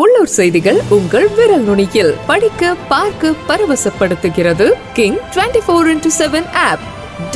உள்ளூர் செய்திகள் உங்கள் விரல் நுனியில். படிக்க பார்க்க பரவசப்படுத்துகிறது king twenty four into seven app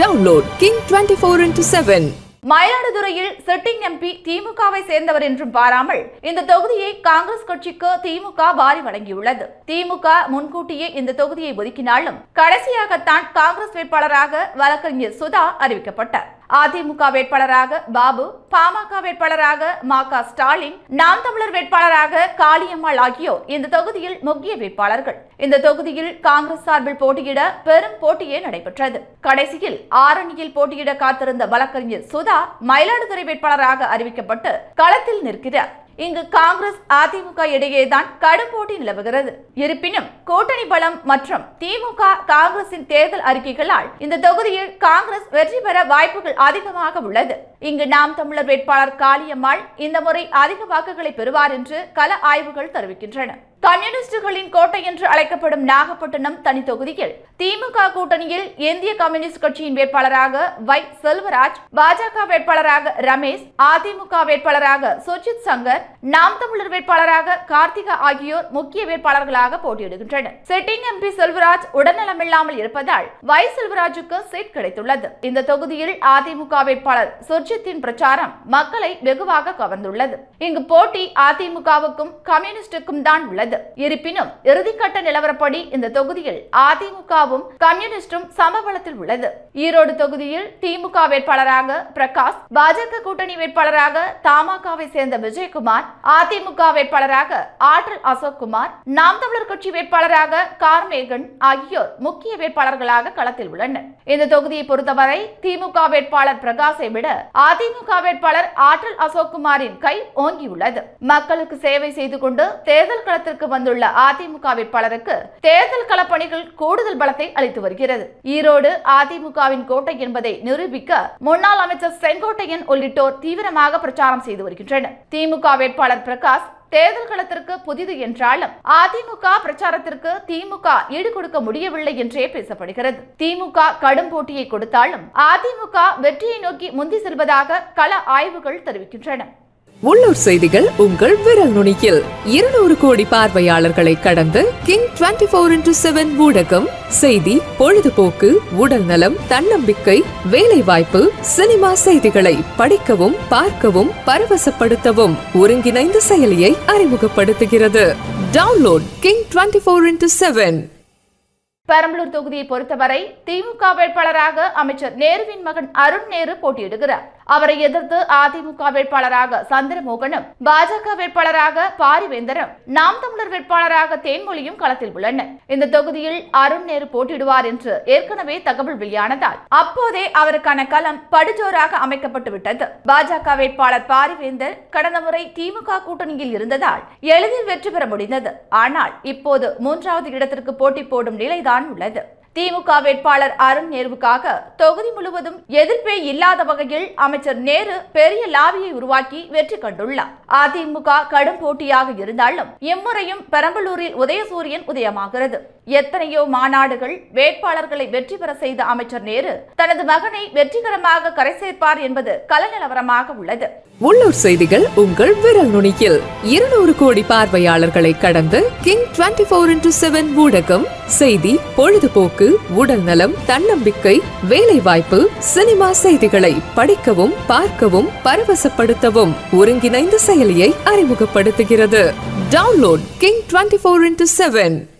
download king twenty four into seven மயிலாடுதுறையில் சிட்டிங் எம்பி திமுகவை சேர்ந்தவர் என்றும் பாராமல் இந்த தொகுதியை காங்கிரஸ் கட்சிக்கு திமுக வாரி வழங்கியுள்ளது. திமுக முன்கூட்டியே இந்த தொகுதியை ஒதுக்கினாலும் கடைசியாகத்தான் காங்கிரஸ் வேட்பாளராக வழக்கறிஞர் சுதா அறிவிக்கப்பட்டார். அதிமுக வேட்பாளராக பாபு பாமக வேட்பாளராக மா க ஸ்டாலின் நாம் தமிழர் வேட்பாளராக காளியம்மாள் ஆகியோர் இந்த தொகுதியில் முக்கிய வேட்பாளர்கள். இந்த தொகுதியில் காங்கிரஸ் சார்பில் போட்டியிட பெரும் போட்டியே நடைபெற்றது. கடைசியில் ஆரணியில் போட்டியிட காத்திருந்த வழக்கறிஞர் சுதா மயிலாடுதுறை வேட்பாளராக அறிவிக்கப்பட்டு களத்தில் நிற்கிறார். இங்கு காங்கிரஸ் அதிமுக இடையேதான் கடும் போட்டி நிலவுகிறது. இருப்பினும் கூட்டணி பலம் மற்றும் திமுக காங்கிரசின் தேர்தல் அறிக்கைகளால் இந்த தொகுதியில் காங்கிரஸ் வெற்றி பெற வாய்ப்புகள் அதிகமாக உள்ளது. இங்கு நாம் தமிழர் வேட்பாளர் காளியம்மாள் இந்த முறை அதிக வாக்குகளை பெறுவார் என்று கள ஆய்வுகள் தெரிவிக்கின்றன. கம்யூனிஸ்டுகளின் கோட்டை என்று அழைக்கப்படும் நாகப்பட்டினம் தனி தொகுதியில் திமுக கூட்டணியில் இந்திய கம்யூனிஸ்ட் கட்சியின் வேட்பாளராக வை. செல்வராஜ் பாஜக வேட்பாளராக ரமேஷ் அதிமுக வேட்பாளராக சுஜித் சங்கர் நாம் தமிழர் வேட்பாளராக கார்த்திகா ஆகியோர் முக்கிய வேட்பாளர்களாக போட்டியிடுகின்றனர். சிட்டிங் எம்பி செல்வராஜ் உடல்நலமில்லாமல் இருப்பதால் வை செல்வராஜுக்கு சீட் கிடைத்துள்ளது. இந்த தொகுதியில் அதிமுக வேட்பாளர் சுர்ஜித்தின் பிரச்சாரம் மக்களை வெகுவாக கவர்ந்துள்ளது. இங்கு போட்டி அதிமுகவுக்கும் கம்யூனிஸ்டுக்கும் தான் உள்ளது. இருப்பினும் இறுதிக்கட்ட நிலவரப்படி இந்த தொகுதியில் அதிமுகவும் கம்யூனிஸ்டும் சமபலத்தில் உள்ளது. ஈரோடு தொகுதியில் திமுக வேட்பாளராக பிரகாஷ் பாஜக கூட்டணி வேட்பாளராக தமாகவை சேர்ந்த விஜயகுமார் அதிமுக வேட்பாளராக ஆற்றல் அசோக்குமார் நாம் தமிழர் கட்சி வேட்பாளராக கார்மேகன் ஆகியோர் முக்கிய வேட்பாளர்களாக களத்தில் உள்ளனர். இந்த தொகுதியை பொறுத்தவரை திமுக வேட்பாளர் பிரகாஷை விட அதிமுக வேட்பாளர் ஆற்றல் அசோக்குமாரின் கை ஓங்கியுள்ளது. மக்களுக்கு சேவை செய்து கொண்டு தேர்தல் களத்திற்கு வந்துள்ள அதிமுக வேட்பாளருக்கு தேர்தல் களப்பணிகள் கூடுதல் பலத்தை அளித்து வருகிறது. ஈரோடு அதிமுகவின் கோட்டை என்பதை நிரூபிக்க முன்னாள் அமைச்சர் செங்கோட்டையன் உள்ளிட்டோர் தீவிரமாக பிரச்சாரம் செய்து வருகின்றனர். திமுக வேட்பாளர் பிரகாஷ் தேர்தல் களத்திற்கு புதிது என்றாலும் அதிமுக பிரச்சாரத்திற்கு திமுக ஈடு கொடுக்க முடியவில்லை என்றே பேசப்படுகிறது. திமுக கடும் போட்டியை கொடுத்தாலும் அதிமுக வெற்றியை நோக்கி முந்தி செல்வதாக கள ஆய்வுகள் தெரிவிக்கின்றன. உள்ளூர் செய்திகள் உங்கள் விரல் நுனியில். இருநூறு கோடி பார்வையாளர்களை கடந்து king twenty four into seven ஊடகம் செய்தி பொழுதுபோக்கு உடல் நலம் தன்னம்பிக்கை வேலை வாய்ப்பு சினிமா செய்திகளை படிக்கவும் பார்க்கவும் பரவசப்படுத்தவும் ஒருங்கிணைந்த செயலியை அறிமுகப்படுத்துகிறது. Download king twenty four into seven. Perambalur தொகுதியை பொறுத்தவரை திமுக வேட்பாளராக அமைச்சர் நேருவின் மகன் அருண் நேரு போட்டியிடுகிறார். அவரை எதிர்த்து அதிமுக வேட்பாளராக சந்திரமோகனும் பாஜக வேட்பாளராக பாரிவேந்தரும் நாம் தமிழர் வேட்பாளராக தேன்மொழியும் களத்தில் உள்ளனர். இந்த தொகுதியில் அருண் நேரு போட்டியிடுவார் என்று ஏற்கனவே தகவல் வெளியானதால் அப்போதே அவருக்கான களம் படுஜோராக அமைக்கப்பட்டு விட்டது பாஜக வேட்பாளர் பாரிவேந்தர் கடந்த முறை திமுக கூட்டணியில் இருந்ததால் எளிதில் வெற்றி பெற முடிந்தது. ஆனால் இப்போது மூன்றாவது இடத்திற்கு போட்டி போடும் நிலைதான் உள்ளது. திமுக வேட்பாளர் அருண் நேருவுக்காக தொகுதி முழுவதும் எதிர்ப்பே இல்லாத வகையில் அமைச்சர் நேரு பெரிய லாபியை உருவாக்கி வெற்றி கண்டுள்ளார். அதிமுக கடும் போட்டியாக இருந்தாலும் இம்முறையும் பெரம்பலூரில் உதயசூரியன் உதயமாகிறது. எத்தனையோ மாநாடுகள் வேட்பாளர்களை வெற்றி பெற செய்த அமைச்சர் நேரு தனது மகனை வெற்றிகரமாக கரை சேர்ப்பார் என்பது கலநிலவரமாக உள்ளது. உள்ளூர் செய்திகள் உங்கள் விரல் நுனியில். இருநூறு கோடி பார்வையாளர்களை கடந்து king twenty four into seven ஊடகம் செய்தி பொழுதுபோக்கு. உடல் நலம் தன்னம்பிக்கை வேலை வாய்ப்பு சினிமா செய்திகளை படிக்கவும் பார்க்கவும் பரவசப்படுத்தவும் ஒருங்கிணைந்த செயலியை அறிமுகப்படுத்துகிறது. Download king twenty four into seven.